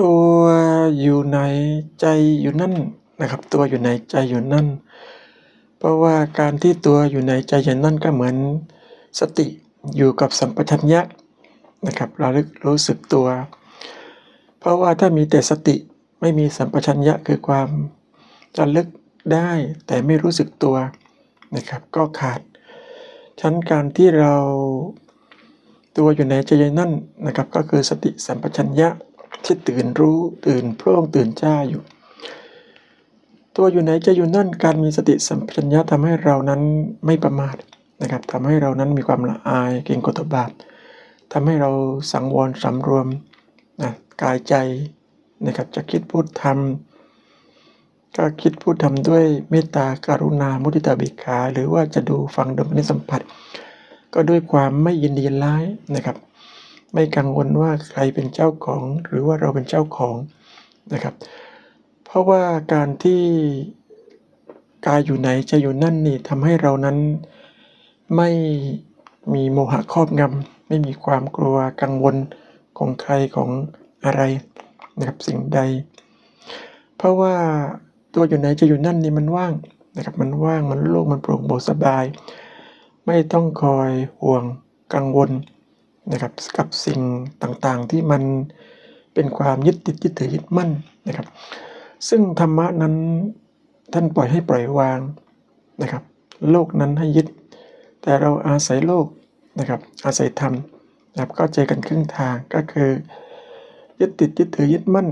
ตัวอยู่ไหนใจอยู่นั่นนะครับ ตัวอยู่ไหนใจอยู่นั่น เพราะว่าการที่ตัวอยู่ไหนใจอยู่นั่นก็เหมือนสติอยู่กับสัมปชัญญะนะครับระลึกรู้สึกตัว เพราะว่าถ้ามีแต่สติไม่มีสัมปชัญญะคือความระลึกได้แต่ไม่รู้สึกตัวนะครับ ก็ขาดฉะนั้นการที่เราตัวอยู่ในใจเย็นนั่นนะครับ ก็คือสติสัมปชัญญะ ที่ตื่นรู้ตื่นโพร่งตื่นจ้าอยู่ ตัวอยู่ไหนใจอยู่นั่นการมีสติสัมปชัญญะทำให้เรานั้นไม่ประมาทนะครับทำให้เรานั้นมีความละอายเก่งกตบาททำให้เราสังวรสำรวมนะกายใจนะครับจะคิดพูดทำก็คิดพูดทำด้วยเมตตากรุณามุทิตาบิกขา หรือว่าจะดูฟังดมนิสัมผัส ก็ด้วยความไม่ยินดีร้ายนะครับ ไม่กังวลว่าใครเป็นเจ้าของ หรือว่าเราเป็นเจ้าของนะครับ เพราะว่าการที่กายอยู่ไหนจะอยู่นั่นนี่ทำให้เรานั้นไม่มีโมหะครอบงำไม่มีความกลัวกังวลของใครของอะไรนะครับสิ่งใด เพราะว่าตัวอยู่ไหนจะอยู่นั่นนี่มันว่างนะครับมันว่างมันโล่งมันโปร่งเบาสบาย ไม่ต้องคอยห่วงกังวล นะครับกับสิ่งต่างๆที่มันเป็นความยึดติดยึดถือยึดมั่นนะครับ ซึ่งธรรมะนั้นท่านปล่อยให้ปล่อยวางนะครับ โลกนั้นให้ยึด แต่เราอาศัยโลกนะครับ อาศัยธรรมนะครับเข้าใจกันครึ่งทางก็คือ ยึดติดยึดถือยึดมั่น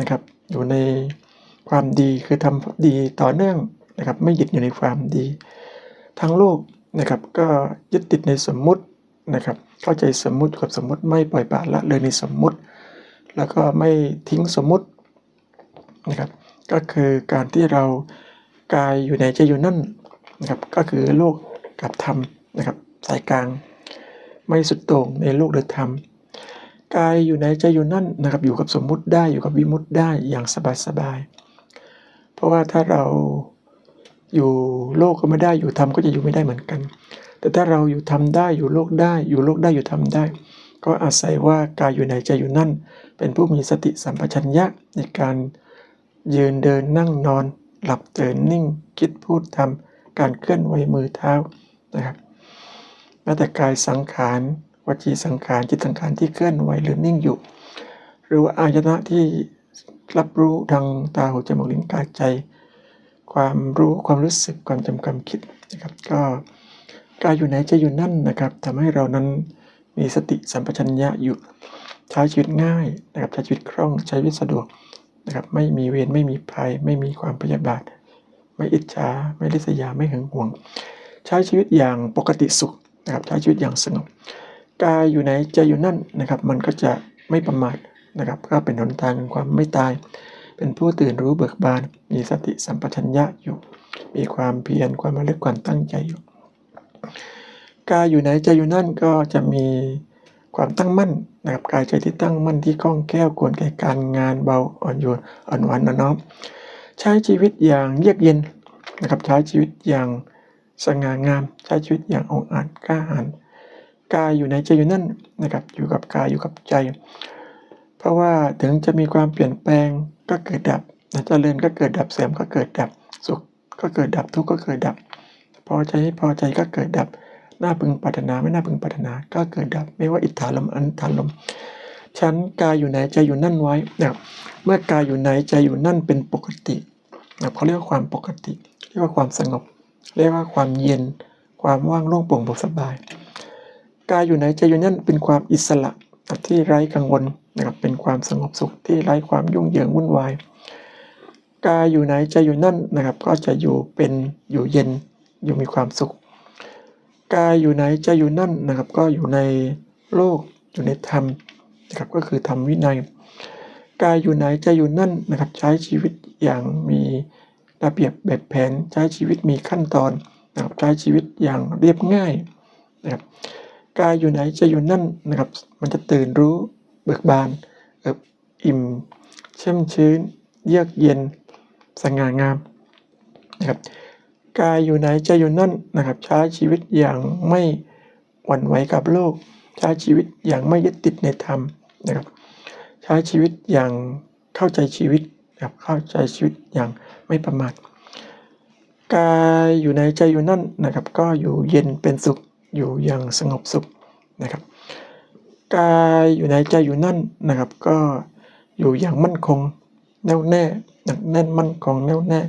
นะครับ อยู่ในความดีคือทำดีต่อเนื่องนะครับ ไม่ยึดอยู่ในความดี ทางโลกนะครับ ก็ยึดติดในสมมุตินะครับ เข้าใจสมมุติกับสมมุติไม่ปล่อยปละละเลยในสมมุติ แล้วก็ไม่ทิ้งสมมุตินะครับก็คือการที่เรากายอยู่ในใจอยู่นั่นนะครับก็คือโลกกับธรรมนะครับสายกลาง ไม่สุดโต่งในโลกหรือธรรมกายอยู่ในใจอยู่นั่นนะครับอยู่กับสมมุติได้อยู่กับวิมุตติได้อย่างสบายๆเพราะว่าถ้าเรา อยู่โลกก็ไม่ได้อยู่ธรรมก็จะอยู่ไม่ได้เหมือนกัน แต่ถ้าเราอยู่ธรรมได้อยู่โลกได้ อยู่โลกได้อยู่ธรรมได้ ก็อาศัยว่ากายอยู่ในใจอยู่นั่น เป็นผู้มีสติสัมปชัญญะในการยืนเดินนั่งนอน หลับตื่นนิ่ง คิดพูดทำการเคลื่อนไหวมือเท้านะครับแม้แต่กายสังขารวจีสังขารจิตสังขารที่เคลื่อนไหวหรือนิ่งอยู่ หรือว่าอายตนะที่รับรู้ทางตาหูจมูกลิ้นกายใจ ความรู้ความรู้สึกความจำความคิดนะครับ ก็กายอยู่ไหนจะอยู่นั่นนะครับทำให้เรานั้นมีสติสัมปชัญญะอยู่ใช้ชีวิตง่ายนะครับใช้ชีวิตคล่องใช้ชีวิตสะดวกนะครับ ไม่มีเวรไม่มีภัย ไม่มีความพยาบาท ไม่อิจฉาไม่ริษยาไม่หึงหวง ใช้ชีวิตอย่างปกติสุขนะครับใช้ชีวิตอย่างสงบกายอยู่ไหนใจอยู่นั่นนะครับ มันก็จะไม่ประมาทนะครับ ก็เป็นหนทางแห่งความไม่ตาย เป็นผู้ตื่นรู้เบิกบาน มีสติสัมปชัญญะอยู่ มีความเพียรความระลึกความตั้งใจอยู่กายอยู่ไหนใจอยู่นั่นก็จะมีความตั้งมั่นนะครับกายใจที่ตั้งมั่นที่คล่องแคล่วควรแก่การงานเบาอ่อนโยนอ่อนหวานน้อมใช้ชีวิตอย่างเยือกเย็นนะครับใช้ชีวิตอย่างสง่างาม ใช้ชีวิตอย่างองอาจกล้าหาญกายอยู่ในใจอยู่นั่นนะครับอยู่กับกายอยู่กับใจ เพราะว่าถึงจะมีความเปลี่ยนแปลง ก็เกิดดับนะเจริญก็เกิดดับเสื่อมก็เกิดดับ สุขก็เกิดดับทุกข์ก็เกิดดับ พอใจไม่พอใจก็เกิดดับน่าพึงปรารถนาไม่น่าพึงปรารถนาก็เกิดดับ ไม่ว่าอิทธาลมอันธาลมฉันกายอยู่ไหนใจอยู่นั่นไว้นะครับเมื่อกายอยู่ไหนใจอยู่นั่นเป็นปกตินะเขาเรียกว่าความปกติ เรียกว่าความสงบ เรียกว่าความเย็น ความว่างโล่งโปร่งเบาสบาย กายอยู่ไหนใจอยู่นั่นเป็นความอิสระ ที่ไร้กังวลนะครับเป็นความสงบสุขที่ไร้ความยุ่งเหยิงวุ่นวายกายอยู่ไหนใจอยู่นั่นนะครับ ก็จะอยู่เป็นอยู่เย็นอยู่มีความสุขกายอยู่ไหนใจอยู่นั่นนะครับ ก็อยู่ในโลกอยู่ในธรรมนะครับก็คือธรรมวินัยกายอยู่ไหนใจอยู่นั่นนะครับ ใช้ชีวิตอย่างมีระเบียบแบบแผนใช้ชีวิตมีขั้นตอนนะครับใช้ชีวิตอย่างเรียบง่ายนะครับ กายอยู่ไหนใจอยู่นั่นนะครับ มันจะตื่นรู้เบิกบานเอิบอิ่มช่มชื้น เยือกเย็น สง่างามนะครับกายอยู่ไหนใจอยู่นั่นนะครับใช้ชีวิตอย่างไม่หวั่นไหวกับโลกใช้ชีวิตอย่างไม่ยึดติดในธรรมนะครับ ใช้ชีวิตอย่างเข้าใจชีวิตนะครับเข้าใจชีวิตอย่างไม่ประมาทกายอยู่ในใจอยู่นั่นนะครับ ก็อยู่เย็นเป็นสุข อยู่อย่างสงบสุขนะครับกายอยู่ในใจอยู่นั่นนะครับ ก็อยู่อย่างมั่นคงแน่วแน่หนักแน่นมั่นคงแน่วแน่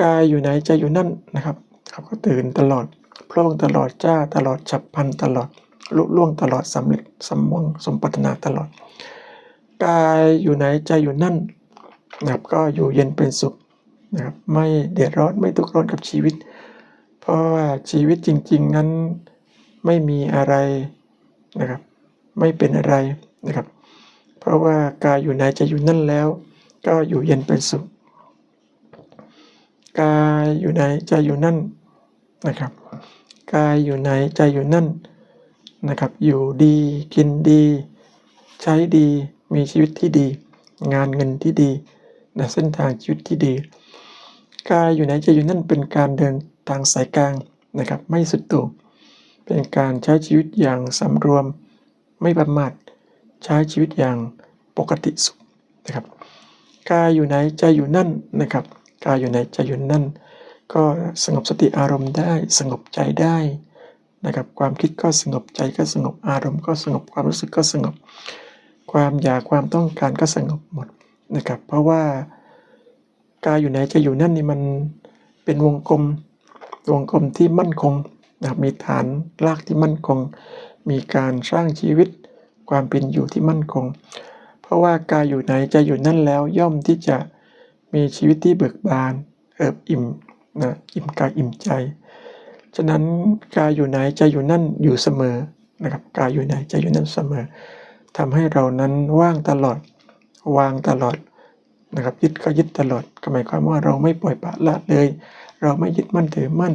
กายอยู่ในใจอยู่นั่นนะครับเขาก็ตื่นตลอดพล่งตลอดจ้าตลอดฉับพลันตลอดลุล่วงตลอดสำเร็จสมหวังสมปรารถนาตลอดกายอยู่ไหนใจอยู่นั่นนะครับก็อยู่เย็นเป็นสุขนะครับไม่เดือดร้อนไม่ทุกข์ร้อนกับชีวิต ราะว่าชีวิตจริง ๆ นั้นไม่มีอะไรนะครับ ไม่เป็นอะไรนะครับ เพราะว่ากายอยู่ไหนใจอยู่นั่นแล้ว ก็อยู่เย็นเป็นสุขกายอยู่ไหนใจอยู่นั่นนะครับกายอยู่ไหนใจอยู่นั่นนะครับ อยู่ดีกินดี ใช้ดีมีชีวิตที่ดี งานเงินที่ดีนะเส้นทางชีวิตที่ดีกายอยู่ไหนใจอยู่นั่นเป็นการเดิน ทางสายกลางนะครับไม่สุดโต่งเป็นการใช้ชีวิตอย่างสำรวมไม่ประมาทใช้ชีวิตอย่างปกติสุขนะครับกายอยู่ไหนใจอยู่นั่นนะครับกายอยู่ไหนใจอยู่นั่น ก็สงบสติอารมณ์ได้สงบใจได้นะครับความคิดก็สงบใจก็สงบอารมณ์ก็สงบความรู้สึกก็สงบ ความอยากความต้องการก็สงบหมดนะครับ เพราะว่ากายอยู่ไหนใจอยู่นั่นนี่มันเป็นวงกลม วงกลมที่มั่นคงนะครับมีฐานรากที่มั่นคง มีการสร้างชีวิตความเป็นอยู่ที่มั่นคง เพราะว่ากายอยู่ไหนใจอยู่นั่นแล้วย่อมที่จะมีชีวิตที่เบิกบานเอิบอิ่มนะอิ่มกายอิ่มใจ ฉะนั้นกายอยู่ไหนใจอยู่นั่นอยู่เสมอนะครับกายอยู่ไหนใจอยู่นั่นเสมอทำให้เรานั้นว่างตลอดวางตลอดนะครับยึดก็ยึดตลอดก็หมายความว่าเราไม่ปล่อยปละละเลย เราไม่ยึดมั่นถือมั่น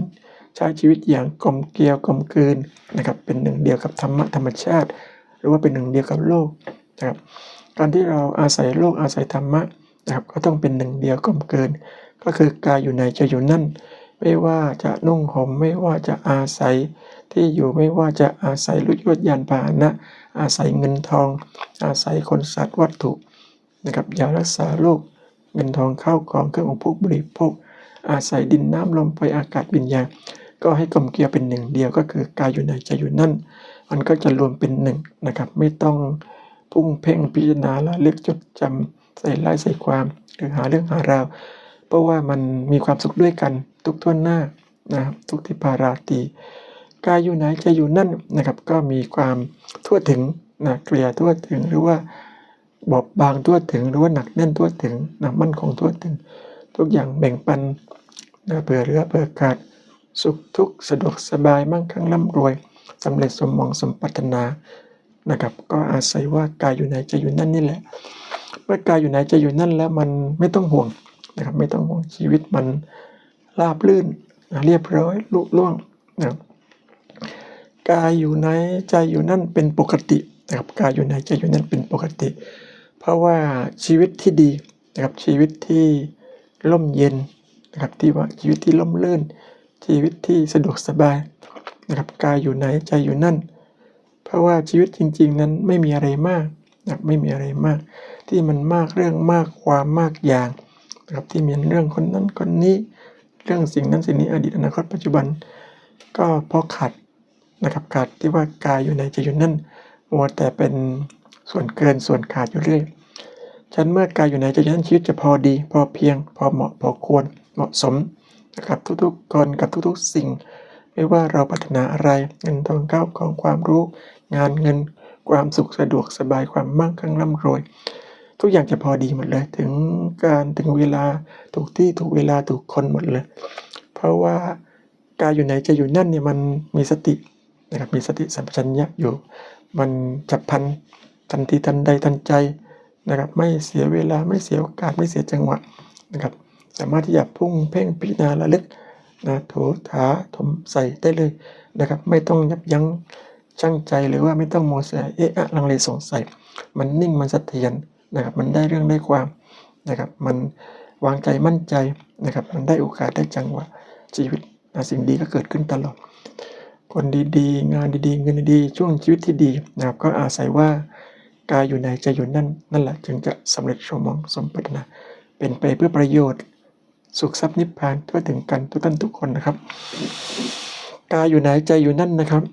ใช้ชีวิตอย่างกลมเกลียวกลมกลืนนะครับ เป็นหนึ่งเดียวกับธรรมะธรรมชาติ หรือว่าเป็นหนึ่งเดียวกับโลกนะครับ การที่เราอาศัยโลกอาศัยธรรมะนะครับก็ต้องเป็นหนึ่งเดียวกลมกลืน ก็คือกายอยู่ไหนจะอยู่นั่น ไม่ว่าจะนุ่งห่มไม่ว่าจะอาศัยที่อยู่ไม่ว่าจะอาศัยลุยวดยานพาหนะ อาศัยเงินทอง อาศัยคนสัตว์วัตถุนะครับยารักษาโรคเงินทองเข้าของเครื่องอุปโภคบริโภค อาศัยดินน้ำลมไฟอากาศวิญญาณก็ให้กลมเกลียวเป็นหนึ่งเดียวก็คือกายอยู่ไหนใจอยู่นั่น มันก็จะรวมเป็นหนึ่งนะครับ ไม่ต้องพุ่งเพ่งพิจารณาละลึกจดจำใส่ไล่ใส่ความหรือหาเรื่องหาราว เพราะว่ามันมีความสุขด้วยกันทุกท่วนหน้านะครับทุกที่ปาราตีกายอยู่ไหนใจอยู่นั่นนะครับ ก็มีความทั่วถึงนะเกลียทั่วถึงหรือว่าบอบบางทั่วถึงหรือว่าหนักแน่นทั่วถึงนะมั่นคงทั่วถึง ทุกอย่างแบ่งปันนะเผื่อเรือเผื่อขาดสุขทุกข์สะดวกสบายมั่งคั่งร่ำรวยสำเร็จสมมองสมปรารถนานะครับ ก็อาศัยว่ากายอยู่ไหนใจอยู่นั่นนี่แหละ เมื่อกายอยู่ไหนใจอยู่นั่นแล้วมันไม่ต้องห่วงนะครับไม่ต้องห่วงชีวิตมันราบลื่นนะเรียบร้อยลุล่วงนะกายอยู่ไหนใจอยู่นั่นเป็นปกตินะครับกายอยู่ไหนใจอยู่นั่นเป็นปกติ เพราะว่าชีวิตที่ดีนะครับชีวิตที่ ร่มเย็นนะครับที่ว่าชีวิตที่ร่มรื่น ชีวิตที่สะดวกสบายนะครับกายอยู่ไหนใจอยู่นั่น เพราะว่าชีวิตจริง ๆ นั้นไม่มีอะไรมากนะไม่มีอะไรมาก ที่มันมากเรื่องมากความมากอย่างนะครับที่มีเรื่องคนนั้นคนนี้ เรื่องสิ่งนั้นสิ่งนี้อดีตอนาคตปัจจุบัน ก็เพราะขาดนะครับขาดที่ว่ากายอยู่ไหนใจอยู่นั่นมัวแต่เป็นส่วนเกินส่วนขาดอยู่เรื่อย ฉันเมื่อกายอยู่ไหนใจอยู่นั่นชีวิตจะพอดี พอเพียง พอเหมาะพอควร เหมาะสมนะครับทุกๆคนกับทุกๆสิ่ง ไม่ว่าเราปรารถนาอะไรเงินทองเข้าของความรู้ งานเงิน ความสุขสะดวกสบายความมั่งคั่งร่ำรวย ทุกอย่างจะพอดีหมดเลย ถึงการถึงเวลาถูกที่ถูกเวลาถูกคนหมดเลย เพราะว่ากายอยู่ไหนจะอยู่นั่นเนี่ยมันมีสตินะครับมีสติสัมปชัญญะอยู่ มันจับพันทันทีทันใดทันใจ นะครับไม่เสียเวลาไม่เสียโอกาสไม่เสียจังหวะนะครับสามารถที่จะพุ่งเพ่งพิจารณาระลึกนะโถถาถมใส่ได้เลยนะครับ ไม่ต้องยับยั้งชั่งใจหรือว่าไม่ต้องโมเสเอะอะลังเลสงสัย มันนิ่งมันสะเทียนนะครับมันได้เรื่องได้ความนะครับมันวางใจมั่นใจนะครับมันได้โอกาสได้จังหวะชีวิตนะสิ่งดีก็เกิดขึ้นตลอด คนดีๆ งานดีๆ เงินดีๆ ช่วงชีวิตที่ดีนะครับก็อาศัยว่า กายอยู่ไหนใจอยู่นั่นนั่นแหละจึงจะสำเร็จสมองสมปรารถนาเป็นไปเพื่อประโยชน์ สุขทรัพย์นิพพานทั่วถึงกันทุกท่านทุกคนนะครับ กายอยู่ไหนใจอยู่นั่นนะครับ